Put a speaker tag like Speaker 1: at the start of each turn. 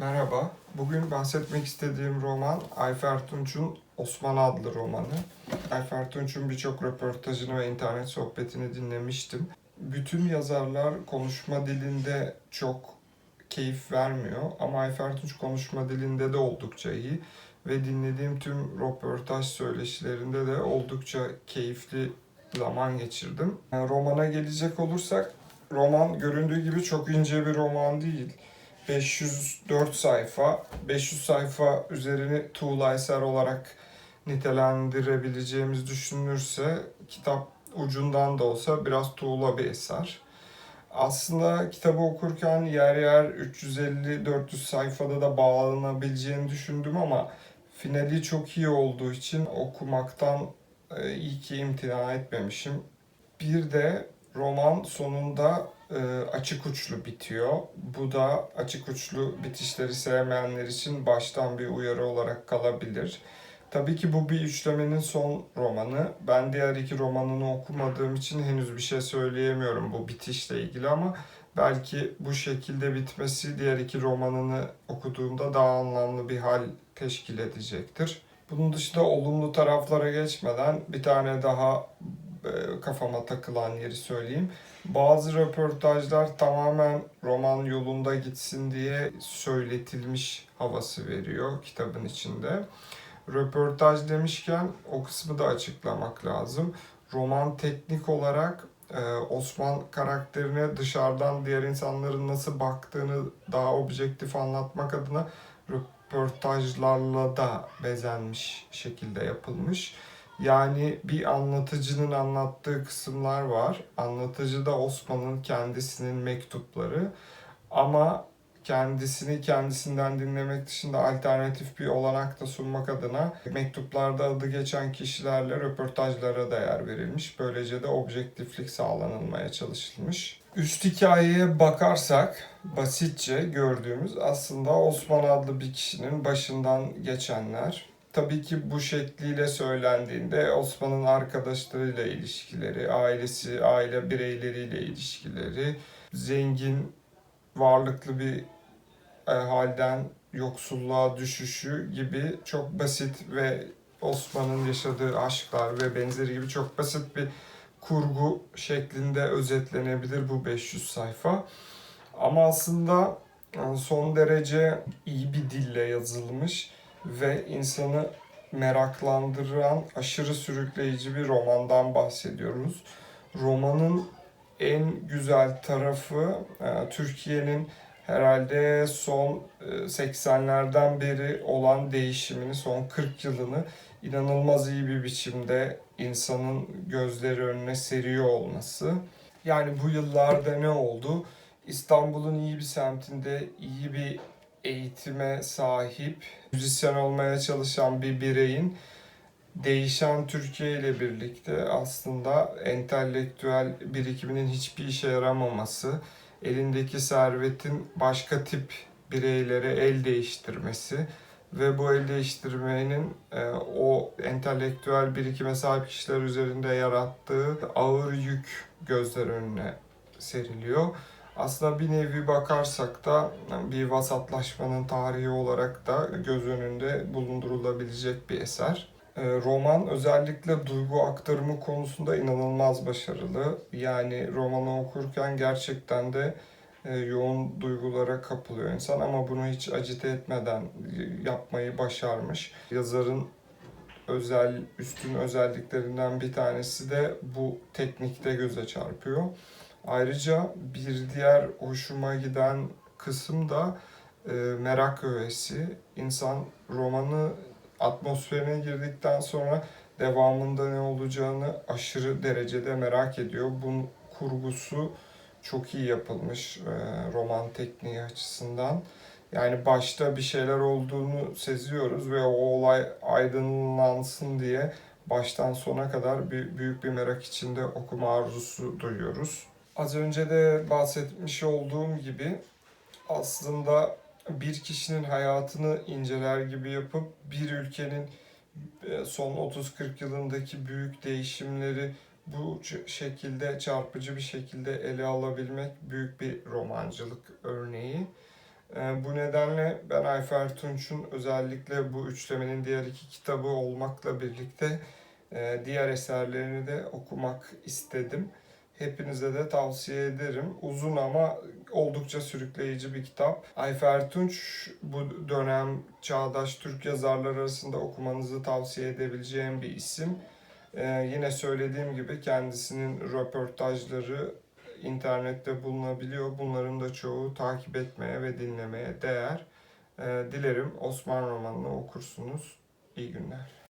Speaker 1: Merhaba. Bugün bahsetmek istediğim roman Ayfer Tunç'un Osman adlı romanı. Ayfer Tunç'un birçok röportajını ve internet sohbetini dinlemiştim. Bütün yazarlar konuşma dilinde çok keyif vermiyor ama Ayfer Tunç konuşma dilinde de oldukça iyi ve dinlediğim tüm röportaj söyleşilerinde de oldukça keyifli zaman geçirdim. Yani romana gelecek olursak roman göründüğü gibi çok ince bir roman değil. 504 sayfa, 500 sayfa üzerini tuğla eser olarak nitelendirebileceğimiz düşünülürse kitap ucundan da olsa biraz tuğla bir eser. Aslında kitabı okurken yer yer 350-400 sayfada da bağlanabileceğini düşündüm ama finali çok iyi olduğu için okumaktan e, iyi ki imtina etmemişim. Bir de roman sonunda e, açık uçlu bitiyor. Bu da açık uçlu bitişleri sevmeyenler için baştan bir uyarı olarak kalabilir. Tabii ki bu bir üçlemenin son romanı. Ben diğer iki romanını okumadığım için henüz bir şey söyleyemiyorum bu bitişle ilgili ama belki bu şekilde bitmesi diğer iki romanını okuduğumda daha anlamlı bir hal teşkil edecektir. Bunun dışında olumlu taraflara geçmeden bir tane daha kafama takılan yeri söyleyeyim. Bazı röportajlar tamamen roman yolunda gitsin diye söyletilmiş havası veriyor kitabın içinde. Röportaj demişken o kısmı da açıklamak lazım. Roman teknik olarak e, Osman karakterine dışarıdan diğer insanların nasıl baktığını daha objektif anlatmak adına röportajlarla da bezenmiş şekilde yapılmış. Yani bir anlatıcının anlattığı kısımlar var. Anlatıcı da Osman'ın kendisinin mektupları. Ama kendisini kendisinden dinlemek dışında alternatif bir olanak da sunmak adına mektuplarda adı geçen kişilerle röportajlara da yer verilmiş. Böylece de objektiflik sağlanılmaya çalışılmış. Üst hikayeye bakarsak basitçe gördüğümüz aslında Osman adlı bir kişinin başından geçenler. Tabii ki bu şekliyle söylendiğinde Osman'ın arkadaşlarıyla ilişkileri, ailesi, aile bireyleriyle ilişkileri, zengin, varlıklı bir e, halden yoksulluğa düşüşü gibi çok basit ve Osman'ın yaşadığı aşklar ve benzeri gibi çok basit bir kurgu şeklinde özetlenebilir bu 500 sayfa. Ama aslında yani son derece iyi bir dille yazılmış ve insanı meraklandıran aşırı sürükleyici bir romandan bahsediyoruz. Romanın en güzel tarafı e, Türkiye'nin herhalde son e, 80'lerden beri olan değişimini, son 40 yılını inanılmaz iyi bir biçimde insanın gözleri önüne seriyor olması. Yani bu yıllarda ne oldu? İstanbul'un iyi bir semtinde iyi bir eğitime sahip, müzisyen olmaya çalışan bir bireyin değişen Türkiye ile birlikte aslında entelektüel birikiminin hiçbir işe yaramaması, elindeki servetin başka tip bireylere el değiştirmesi ve bu el değiştirmenin e, o entelektüel birikime sahip kişiler üzerinde yarattığı ağır yük gözler önüne seriliyor. Aslında bir nevi bakarsak da bir vasatlaşmanın tarihi olarak da göz önünde bulundurulabilecek bir eser. E, Roman özellikle duygu aktarımı konusunda inanılmaz başarılı. Yani romanı okurken gerçekten de e, yoğun duygulara kapılıyor insan ama bunu hiç acite etmeden yapmayı başarmış. Yazarın özel üstün özelliklerinden bir tanesi de bu teknikte göze çarpıyor. Ayrıca bir diğer hoşuma giden kısım da e, merak öğesi. İnsan romanı atmosferine girdikten sonra devamında ne olacağını aşırı derecede merak ediyor. Bunun kurgusu çok iyi yapılmış e, roman tekniği açısından. Yani başta bir şeyler olduğunu seziyoruz ve o olay aydınlansın diye baştan sona kadar bir büyük bir merak içinde okuma arzusu duyuyoruz. Az önce de bahsetmiş olduğum gibi aslında bir kişinin hayatını inceler gibi yapıp bir ülkenin e, son 30-40 yılındaki büyük değişimleri bu şekilde çarpıcı bir şekilde ele alabilmek büyük bir romancılık örneği. E, bu nedenle ben Ayfer Tunç'un özellikle bu üçlemenin diğer iki kitabı olmakla birlikte e, diğer eserlerini de okumak istedim. Hepinize de tavsiye ederim. Uzun ama oldukça sürükleyici bir kitap. Ayfer Tunç bu dönem çağdaş Türk yazarlar arasında okumanızı tavsiye edebileceğim bir isim. Ee, yine söylediğim gibi kendisinin röportajları internette bulunabiliyor. Bunların da çoğu takip etmeye ve dinlemeye değer. Ee, dilerim Osman romanını okursunuz. İyi günler.